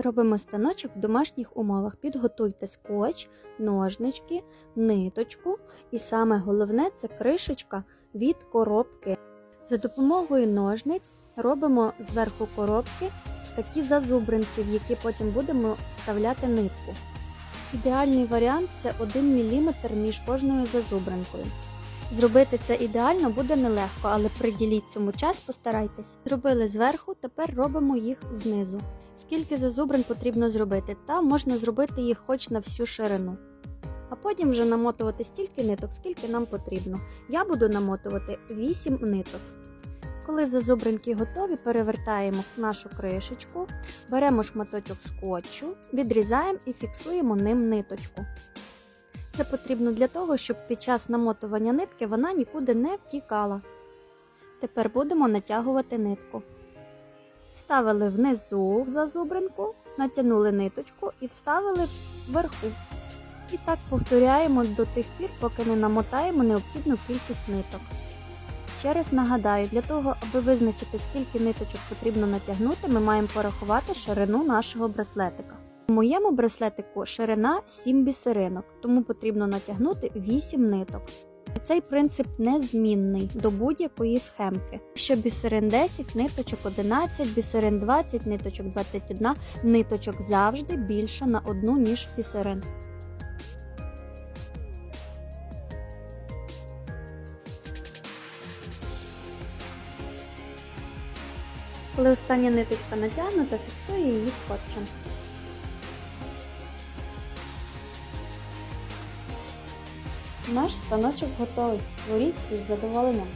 Робимо станочок в домашніх умовах. Підготуйте скотч, ножнички, ниточку і саме головне це кришечка від коробки. За допомогою ножниць робимо зверху коробки такі зазубринки, в які потім будемо вставляти нитку. Ідеальний варіант це 1 мм між кожною зазубринкою. Зробити це ідеально буде нелегко, але приділіть цьому час, постарайтесь. Зробили зверху, тепер робимо їх знизу. Скільки зазубрин потрібно зробити, та можна зробити їх хоч на всю ширину. А потім вже намотувати стільки ниток, скільки нам потрібно. Я буду намотувати 8 ниток. Коли зазубринки готові, перевертаємо нашу кришечку, беремо шматочок скотчу, відрізаємо і фіксуємо ним ниточку. Це потрібно для того, щоб під час намотування нитки вона нікуди не втікала. Тепер будемо натягувати нитку. Ставили внизу в зазубринку, натягнули ниточку і вставили вверху. І так повторяємо до тих пір, поки не намотаємо необхідну кількість ниток. Ще раз нагадаю, для того, аби визначити, скільки ниточок потрібно натягнути, ми маємо порахувати ширину нашого браслетика. У моєму браслетику ширина 7 бісеринок, тому потрібно натягнути 8 ниток. Цей принцип незмінний до будь-якої схемки. Якщо бісерин 10, ниточок 11, бісерин 20, ниточок 21, ниточок завжди більше на одну, ніж бісерин. Коли остання ниточка натягнута, фіксує її скотчем. Наш станочок готовий. Творіть із задоволенням.